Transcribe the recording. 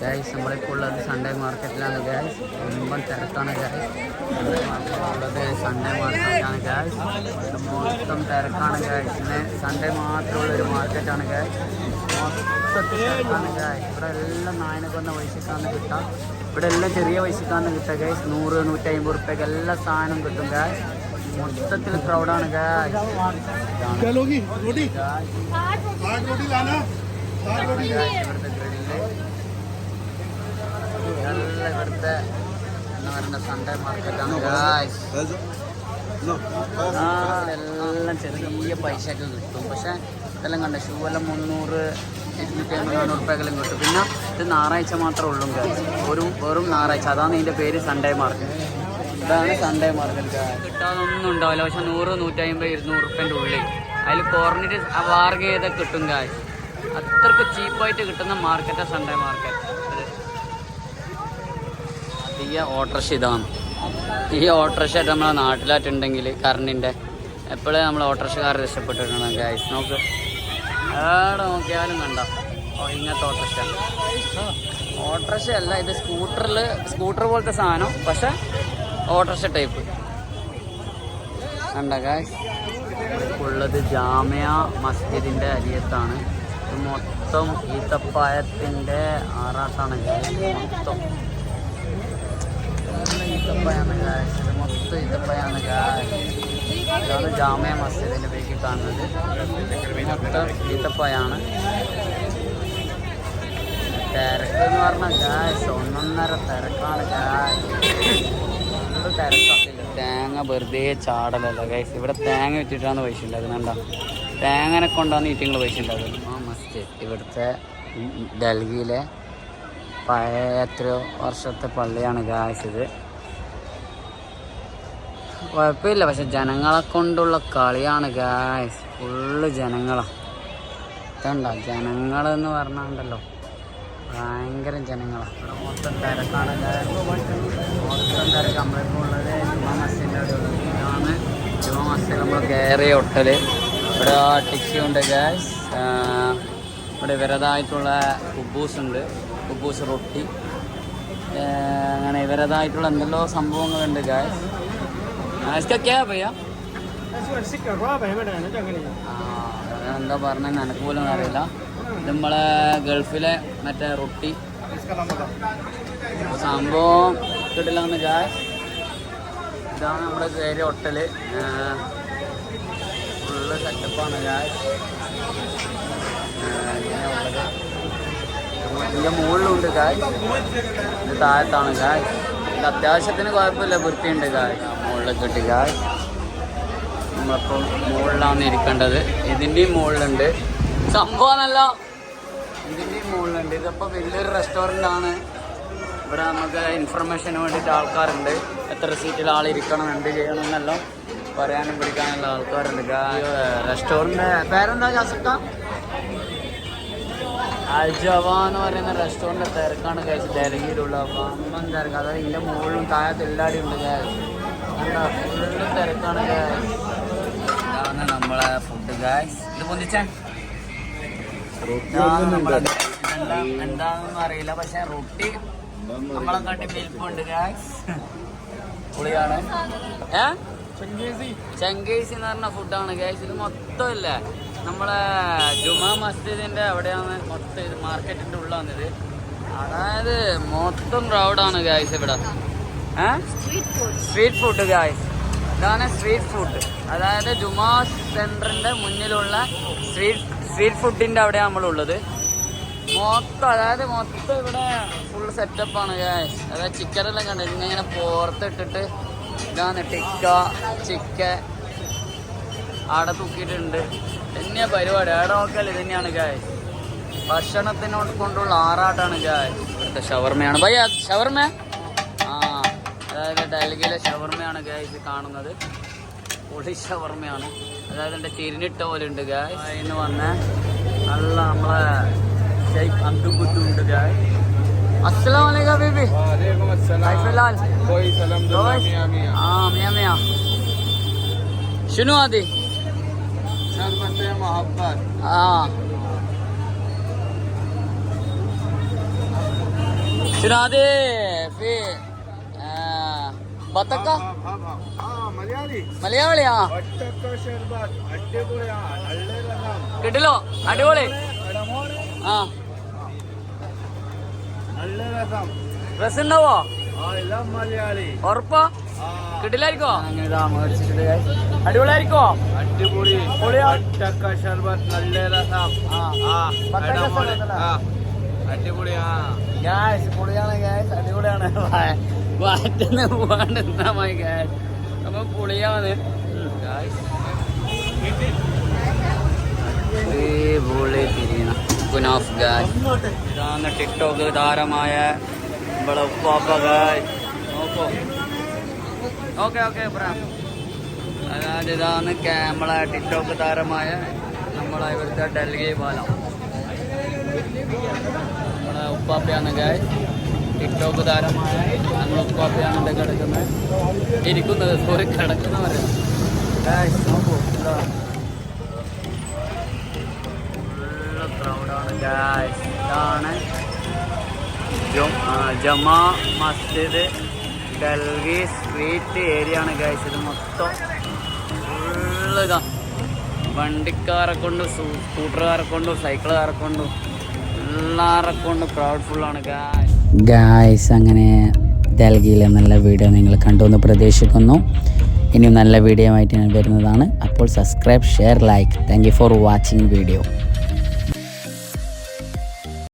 Guys നമ്മളിപ്പോൾ ഉള്ളത് Sunday മാർക്കറ്റിലാണ് guys ഒമ്പത് തിരക്കാണ് ഗൈസ് ഉള്ളത് സൺഡേ മാർക്കറ്റാണ് ഗൈസ് മൊത്തം തിരക്കാണ് ഗൈസ് പിന്നെ സൺഡേ മാത്രമുള്ളൊരു മാർക്കറ്റാണ് ഗൈസ് മൊത്തത്തിൽ തിരക്കാണ് ഗൈസ് ഇവിടെ എല്ലാം നായനക്കൊന്ന പൈസക്കാന്ന് കിട്ടാം. ഇവിടെ എല്ലാം ചെറിയ പൈസക്കാന്ന് കിട്ടുക ഗൈസ് നൂറ് നൂറ്റമ്പത് റുപ്യക്ക് എല്ലാ സാധനം കിട്ടും ഗൈസ് മൊത്തത്തിൽ ക്രൗഡാണ് ഗൈസ് ഗ്രില്ല് നല്ല ഇവിടുത്തെ എന്ന് പറയുന്ന സൺഡേ മാർക്കറ്റാണ് ഗായ്സ് ആ എല്ലാം ചെറിയ പൈസയൊക്കെ കിട്ടും. പക്ഷെ ഇതെല്ലാം കണ്ട? ഷൂ എല്ലാം മുന്നൂറ് ഇരുന്നൂറ്റി അമ്പത് നാനൂറ് റുപ്യക്കെല്ലാം കിട്ടും. പിന്നെ ഇത് ഞായറാഴ്ച മാത്രമേ ഉള്ളൂ ഒരു വെറും ഞായറാഴ്ച. അതാണ് ഇതിന്റെ പേര് സൺഡേ മാർക്കറ്റ് ഇതാണ് സൺഡേ മാർക്കറ്റ് കിട്ടാതൊന്നും ഉണ്ടാവില്ല. പക്ഷെ നൂറ് നൂറ്റമ്പത് ഇരുന്നൂറ് റുപ്യന്റെ ഉള്ളിൽ. അതിൽ കുറഞ്ഞിട്ട് വാർഗ് ചെയ്തൊക്കെ കിട്ടും ഗായ്സ് അത്രയ്ക്ക് ചീപ്പായിട്ട് കിട്ടുന്ന മാർക്കറ്റാണ് സൺഡേ മാർക്കറ്റ് ഈ ഓട്ടോറിക്ഷ ഇതാണ്. ഈ ഓട്ടോറിക്ഷ നമ്മളെ നാട്ടിലായിട്ടുണ്ടെങ്കിൽ കറണ്ടിന്റെ എപ്പോഴും നമ്മൾ ഓട്ടോറിക്ഷക്കാർ രക്ഷപ്പെട്ടിട്ടുണ്ട് ഗൈസ് നോക്ക്. എവിടെ നോക്കിയാലും കണ്ട? ഇങ്ങനത്തെ ഓട്ടോറിക്ഷ ഓട്ടോറിക്ഷ അല്ല ഇത് സ്കൂട്ടറിൽ സ്കൂട്ടർ പോലത്തെ സാധനം പക്ഷെ ഓട്ടോറിക്ഷ ടൈപ്പ്. കണ്ട ഗൈസ് ഉള്ളത് ജാമ്യ മസ്ജിദിന്റെ അരിയത്താണ്. മൊത്തം ഈത്തപ്പായത്തിന്റെ ആറാട്ടാണ്. guys. ജാമ്യ മസ്ജിദിന്റെ പേരിൽ കാണുന്നത് മൊത്തം ഈത്തപ്പയാണ്. തിരക്ക് എന്ന് പറഞ്ഞാൽ ഗായ്സ് ഒന്നൊന്നര തിരക്കാണ് ഗായ്സ് തേങ്ങ വെറുതെ ചാടലല്ല ഗൈസ് ഇവിടെ തേങ്ങ വെച്ചിട്ടാണ് പൈസ ഉണ്ടാക്കുന്നുണ്ടോ തേങ്ങനെ കൊണ്ടാണ് ഈറ്റിങ്ങൾ പൈസ ഉണ്ടാക്കുന്നത് ആ മസ്ജിദ് ഇവിടുത്തെ ഡൽഹിയിലെ പഴയ എത്രയോ വർഷത്തെ പള്ളിയാണ് ഗായ്സ് ഇത്. കുഴപ്പമില്ല പക്ഷെ ജനങ്ങളെ കൊണ്ടുള്ള കളിയാണ് ഗായ്സ് ഫുള്ള് ജനങ്ങളാണ് ഇതുണ്ടോ? ജനങ്ങളെന്ന് പറഞ്ഞാണ്ടല്ലോ. ഭയങ്കര ജനങ്ങളാണ് ഇവിടെ മൊത്തം തിരക്കാണ്. മൊത്തം തിരക്ക്. നമ്മളിപ്പോൾ ഉള്ളത് ജുമാ മസ്ജിദിന്റെ ഒരു ഉള്ളത്. ഇതാണ് ജുമാ മസ്ജിദ്. നമ്മൾ കയറിയ ഹോട്ടൽ ഇവിടെ ടിക്സി ഉണ്ട് ഗായ്സ് ഇവിടെ ഇവരതായിട്ടുള്ള കുബൂസ് ഉണ്ട്. കുബൂസ് റൊട്ടി. അങ്ങനെ ഇവരതായിട്ടുള്ള എന്തെല്ലോ സംഭവങ്ങളുണ്ട് ഗ്യാസ് എന്താ പറഞ്ഞ എനിക്ക് പോലും അറിയില്ല. നമ്മളെ ഗൾഫിലെ മറ്റേ റൊട്ടി. സംഭവം കിട്ടില്ലെന്ന് ഗായ് ഇതാണ് നമ്മുടെ കയറി ഹോട്ടൽ. ഫുള്ള് സെറ്റപ്പാണ് ഗായ് ഇതിന്റെ മുകളിലുണ്ട് കായ് ഇത് താഴത്താണ് കായ് ഇത് അത്യാവശ്യത്തിന് കുഴപ്പമില്ല വൃത്തിയുണ്ട് കായ് മുകളിലൊക്കെ ഇട്ട് കായ് നമ്മളിപ്പോൾ മുകളിലാണ് ഇരിക്കേണ്ടത്. ഇതിന്റെയും മുകളിലുണ്ട്. സംഭവം നല്ല ഇതിന്റെയും മുകളിലുണ്ട്. ഇതിപ്പോൾ വലിയൊരു റെസ്റ്റോറന്റ് ആണ് ഇവിടെ നമുക്ക് ഇൻഫർമേഷന് വേണ്ടിയിട്ട് ആൾക്കാരുണ്ട്. എത്ര സീറ്റിൽ ആൾ ഇരിക്കണം എന്ത് ചെയ്യണം എന്നെല്ലാം പറയാനും പിടിക്കാനുള്ള ആൾക്കാരുണ്ട് റെസ്റ്റോറന്റ് പേരെന്താ ജാസക്ക? അൽജവ എന്ന് പറയുന്ന റെസ്റ്റോറന്റ് തിരക്കാണ് കഴിച്ച് ഡൽഹിയിലുള്ള അമ്മൻ തിരക്ക്. അതായത് ഇതിന്റെ മുകളിലും താഴത്ത് എല്ലാവരും ഉണ്ട്. കണ്ടോ? ഫുള്ള് തിരക്കാണ്. ഇതാണ് നമ്മളെ ഫുഡ് ഗായ്സ് ഇത് പൊന്നിച്ചാൻ. നമ്മളെ എന്താണെന്നൊന്നും അറിയില്ല. പക്ഷെ റൊട്ടി നമ്മളെ കാട്ടി വലിപ്പമുണ്ട് ഗായ്സ് പുളിയാണ്. ഏ? ചെങ്കേസി. എന്ന് പറഞ്ഞ ഫുഡാണ് ഗായ്സ് ഇത് മൊത്തം ഇല്ലേ നമ്മളെ ജുമാ മസ്ജിദിന്റെ അവിടെയാണ് മൊത്തം ഇത് മാർക്കറ്റിന്റെ ഉള്ള വന്നത് അതായത് മൊത്തം ക്രൗഡാണ് ഗായ്സ് ഇവിടെ. സ്ട്രീറ്റ് ഫുഡ് ഗായ്സ് ഇതാണ് സ്ട്രീറ്റ് ഫുഡ് അതായത് ജുമാ സെന്ററിന്റെ മുന്നിലുള്ള സ്ട്രീറ്റ് സ്ട്രീറ്റ് ഫുഡിന്റെ അവിടെയാണ് നമ്മളുള്ളത്. മൊത്തം അതായത് മൊത്തം ഇവിടെ ഫുൾ സെറ്റപ്പാണ് ഗായ്സ് അതായത് ചിക്കൻ ചിക്കനെല്ലാം കണ്ടു? ഇങ്ങനെ പുറത്തിട്ടിട്ട് ഇതാണ് ടിക്ക ചിക്കൻ. ആടെ തൂക്കിയിട്ടുണ്ട്. എന്നെ പരിപാടി. അവിടെ നോക്കിയാൽ ഇതന്നെയാണ് ഗായ് ഭക്ഷണത്തിനോട് കൊണ്ടുള്ള ആറാട്ടാണ് ഗായ് ഇവിടുത്തെ ഷവർമയാണ്. ഭയ ഷവർമ? ആ അതായത് ഡൽഹിയിലെ ഷവർമയാണ് ഗായ് കാണുന്നത്. പൊളി ഷവർമയാണ്. അതായത് എന്റെ തിരിഞ്ഞിട്ട പോലെ ഉണ്ട് ഗായ് എന്ന് വന്ന. നല്ല നമ്മളെ ഷെയ്ഖ് അബ്ദു ബുദ്ധു ഉണ്ട് ഗായ് അസ്സലാം. ആ മിയാ ശുനു ആദി. मोहब्बत ആ സിനാദ് ഫി ബത്തക്ക ആ മലയാളി മലയാളിയാ ഒറ്റക്ക ഷർബത്ത് അടിപൊളിയാ നല്ല രസം കിട്ടിലോ അടിപൊളി എടാ മോനെ ആ നല്ല രസം ഡ്രസ് ഉണ്ടാവോ ആ എല്ലാം മലയാളി ഉറപ്പാ? കിട്ടില്ലായിരിക്കോ അടിപൊളിയായിരിക്കോ അടിപൊളി. നല്ല രസം. അടിപൊളിയാ ഗായ്സ് പൊളിയാണ് ഗായ്സ് അടിപൊളിയാണ്. വാറ്റുന്ന പോവാണ്ട് നിന്നാ മൈ ഗായ്സ് അപ്പൊ പൊളിയാണ്. ഗായ്സ് ഇതാണ് ടിക്ടോക്ക് താരമായ ഇവിടെ ഉപ്പാപ്പ നോക്കോ. ഓക്കെ ഓക്കെ അതായത് ഇതാണ് ക്യാമറ നമ്മളെ ടിക്ടോക്ക് താരമായ നമ്മളെ ഇവിടുത്തെ ഡൽഹി പാലം നമ്മളെ ഉപ്പാപ്പയാണ് ഗായ് ടിക്ടോക്ക് താരമായ നമ്മൾ ഉപ്പാപ്പയാണ് ഇവിടെ കിടക്കുന്നത്. ഇരിക്കുന്നത് സോറി കിടക്കുന്നവരാണ് ഗായ്സ് ഇതാണ് ജമാ മസ്ജിദ് ഡൽഹി സ്ട്രീറ്റ് ഏരിയ ആണ് കഴിച്ചത് ഇത് മൊത്തം ഫുള്ള് വണ്ടിക്കാരെ കൊണ്ട് സ്കൂട്ടറുകാരെ കൊണ്ടും സൈക്കിളുകാരെ കൊണ്ടും എല്ലാരെ കൊണ്ടും ക്രൗഡ് ആണ് ഗായ്സ് അങ്ങനെ ഡൽഹിയിലെ നല്ല വീഡിയോ നിങ്ങൾ കണ്ടു എന്ന് പ്രതീക്ഷിക്കുന്നു. ഇനിയും നല്ല വീഡിയോ ആയിട്ട് ഞാൻ വരുന്നതാണ്. അപ്പോൾ subscribe share like thank for watching video